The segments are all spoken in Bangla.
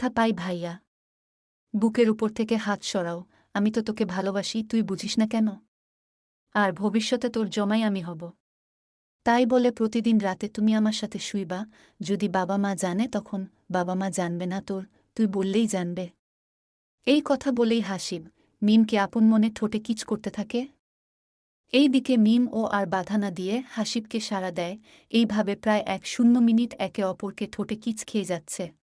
ব্যথা পাই ভাইয়া। বুকের উপর থেকে হাত সরাও, আমি তো তোকে ভালোবাসি, তুই বুঝিস না কেন? আর ভবিষ্যতে তোর জমাই আমি হব। তাই বলে প্রতিদিন রাতে তুমি আমার সাথে শুইবা, যদি বাবা মা জানে তখন বাবা মা জানবে না তোর, তুই বললেই জানবে। এই কথা বলেই হাসিব মিমকে আপন মনে ঠোঁটে কিচ করতে থাকে। এই দিকে মিম ও আর বাধা না দিয়ে হাসিবকে সাড়া দেয়, এইভাবে প্রায় এক শূন্য মিনিট একে অপরকে ঠোঁটে কিচ খেয়ে যাচ্ছে।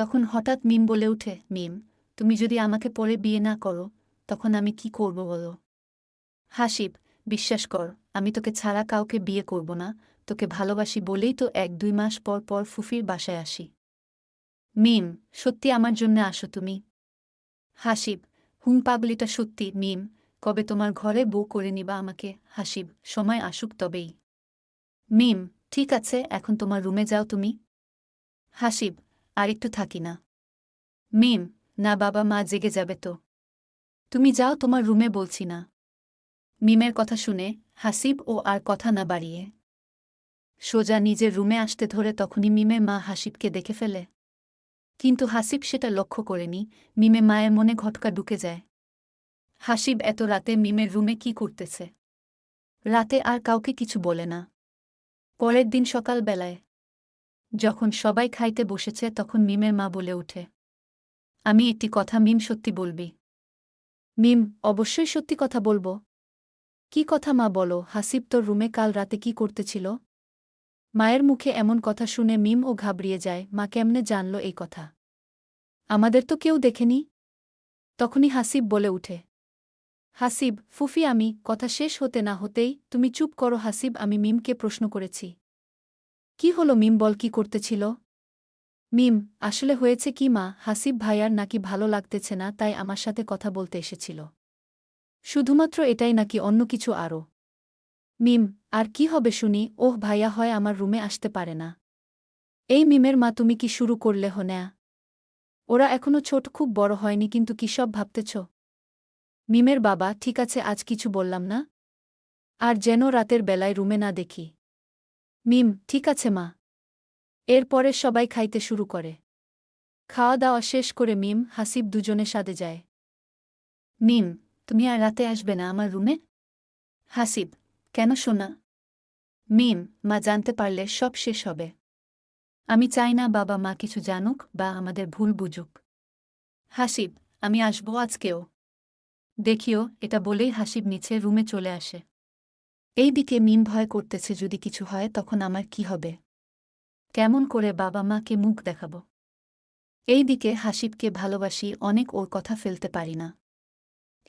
তখন হঠাৎ মিম বলে উঠে মিম, তুমি যদি আমাকে পরে বিয়ে না করো, তখন আমি কি করব বলো? হাসিব, বিশ্বাস কর, আমি তোকে ছাড়া কাউকে বিয়ে করব না, তোকে ভালোবাসি বলেই তো এক দুই মাস পর পর ফুফির বাসায় আসি। মিম, সত্যি আমার জন্য আসো তুমি? হাসিব, হুম পাগলিটা সত্যি, মিম, কবে তোমার ঘরে বউ করে নিবা আমাকে, হাসিব, সময় আসুক তবেই। মিম, ঠিক আছে, এখন তোমার রুমে যাও তুমি? হাসিব আর একটু থাকি না। মিম না বাবা মা জেগে যাবে তো। তুমি যাও তোমার রুমে বলছি না। মিমের কথা শুনে হাসিব ও আর কথা না বাড়িয়ে। সোজা নিজের রুমে আসতে ধরে তখনই মিমে মা হাসিবকে দেখে ফেলে। কিন্তু হাসিব সেটা লক্ষ্য করেনি। মিমে মায়ের মনে ঘটকা ঢুকে যায়। হাসিব এত রাতে মিমের রুমে কি করতেছে? রাতে আর কাউকে কিছু বলে না। পরের দিন সকালবেলায় যখন সবাই খাইতে বসেছে তখন মিমের মা বলে ওঠে, আমি একটি কথা মিম সত্যি বলবি? মিম, অবশ্যই সত্যি কথা বলব। কি কথা মা বলো, হাসিব তোর রুমে কাল রাতে কি করতেছিল? মায়ের মুখে এমন কথা শুনে মিম ও ঘাবড়িয়ে যায়, মা কেমনে জানল এই কথা? আমাদের তো কেউ দেখেনি? তখনই হাসিব বলে উঠে, হাসিব, ফুফি, আমি, কথা শেষ হতে না হতেই, তুমি চুপ করো হাসিব, আমি মিমকে প্রশ্ন করেছি। কি হলো মিম, বল কি করতেছিল? মিম, আসলে হয়েছে কি মা? হাসিব ভাইয়ার নাকি ভালো লাগতেছে না, তাই আমার সাথে কথা বলতে এসেছিল। শুধুমাত্র এটাই নাকি অন্য কিছু আরও মিম, আর কি হবে শুনি? ওহ, ভাইয়া হয় আমার রুমে আসতে পারে না। এই মিমের মা, তুমি কি শুরু করলে হন্যা ওরা এখনও ছোট, খুব বড় হয়নি, কিন্তু কি সব ভাবতেছ? মিমের বাবা, ঠিক আছে, আজ কিছু বললাম না? আর যেন রাতের বেলায় রুমে না দেখি। মিম, ঠিক আছে মা। এরপরে সবাই খাইতে শুরু করে। খাওয়া দাওয়া শেষ করে মিম, হাসিব দুজনে সাদে যায়। মিম, তুমি আর রাতে আসবে না আমার রুমে? হাসিব, কেন শোনা মিম, মা জানতে পারলে সব শেষ হবে। আমি চাই না বাবা মা কিছু জানুক বা আমাদের ভুল বুঝুক। হাসিব, আমি আসব আজকেও। দেখিও, এটা বলেই হাসিব নিচে রুমে চলে আসে। এই দিকে মিম ভয় করতেছে, যদি কিছু হয় তখন আমার কি হবে? কেমন করে বাবা মাকে মুখ দেখাব? এই দিকে হাসিবকে ভালোবাসি, অনেক ওর কথা ফেলতে পারি না।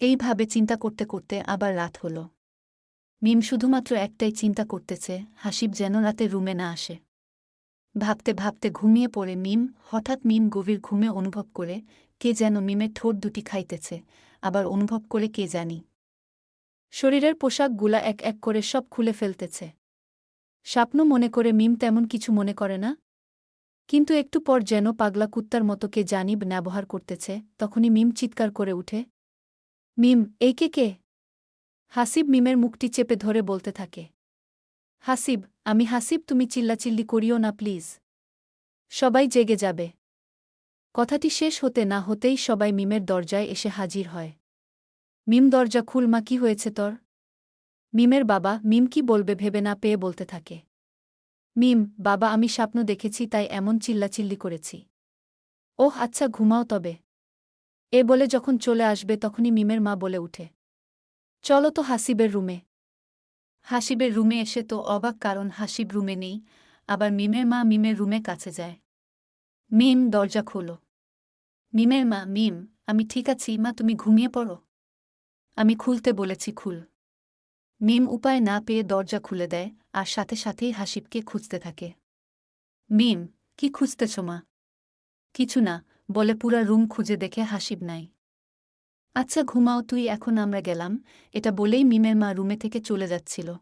এইভাবে চিন্তা করতে করতে আবার রাত হল। মিম শুধুমাত্র একটাই চিন্তা করতেছে, হাসিব যেন রাতে রুমে না আসে। ভাবতে ভাবতে ঘুমিয়ে পড়ে মিম, হঠাৎ মিম গভীর ঘুমে অনুভব করে, কে যেন মিমের ঠোঁট দুটি খাইতেছে, আবার অনুভব করে কে জানি। শরীরের পোশাকগুলা এক এক করে সব খুলে ফেলতেছে। স্বপ্ন মনে করে মিম তেমন কিছু মনে করে না। কিন্তু একটু পর যেন পাগলা কুত্তার মতো কে জানিব ব্যবহার করতেছে, তখনই মিম চিৎকার করে উঠে, মিম, এই কে কে? হাসিব মিমের মুখটি চেপে ধরে বলতে থাকে, হাসিব, আমি হাসিব, তুমি চিল্লাচিল্লি করিও না, প্লিজ। সবাই জেগে যাবে। কথাটি শেষ হতে না হতেই সবাই মিমের দরজায় এসে হাজির হয়। মিম দরজা খুলমা কি হয়েছে তোর? মিমের বাবা মিম কি বলবে ভেবে না পেয়ে বলতে থাকে। মিম, বাবা, আমি স্বপ্ন দেখেছি, তাই এমন চিল্লাচিল্লি করেছি। ওহ আচ্ছা ঘুমাও তবে। এ বলে যখন চলে আসবে, তখনই মিমের মা বলে উঠে। চলো তো হাসিবের রুমে। হাসিবের রুমে এসে তো অবাক কারণ হাসিব রুমে নেই, আবার মিমের মা মিমের রুমে কাছে যায়। মিম, দরজা খোলো। মিমের মা, মিম, আমি ঠিক আছি, মা, তুমি ঘুমিয়ে পড়ো। আমি খুলতে বলেছি, খুল। মিম উপায় না পেয়ে দরজা খুলে দেয় আর সাথে সাথেই হাসিবকে খুঁজতে থাকে। মিম, কি খুঁজতেছ মা? কিছু না, বলে পুরা রুম খুঁজে দেখে হাসিব নাই। আচ্ছা ঘুমাও, তুই এখন আমরা গেলাম, এটা বলেই মিমের মা রুমে থেকে চলে যাচ্ছিল।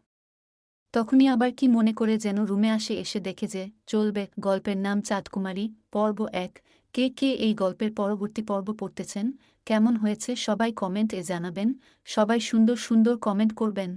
তখনই আবার কি মনে করে যেন রুমে আসে, এসে দেখে যে, চলবে গল্পের নাম চাঁদকুমারী, পর্ব এক কে কে এই গল্পের পরবর্তী পর্ব পড়তেছেন? কেমন হয়েছে? সবাই কমেন্ট এ জানাবেন। সবাই সুন্দর সুন্দর কমেন্ট করবেন।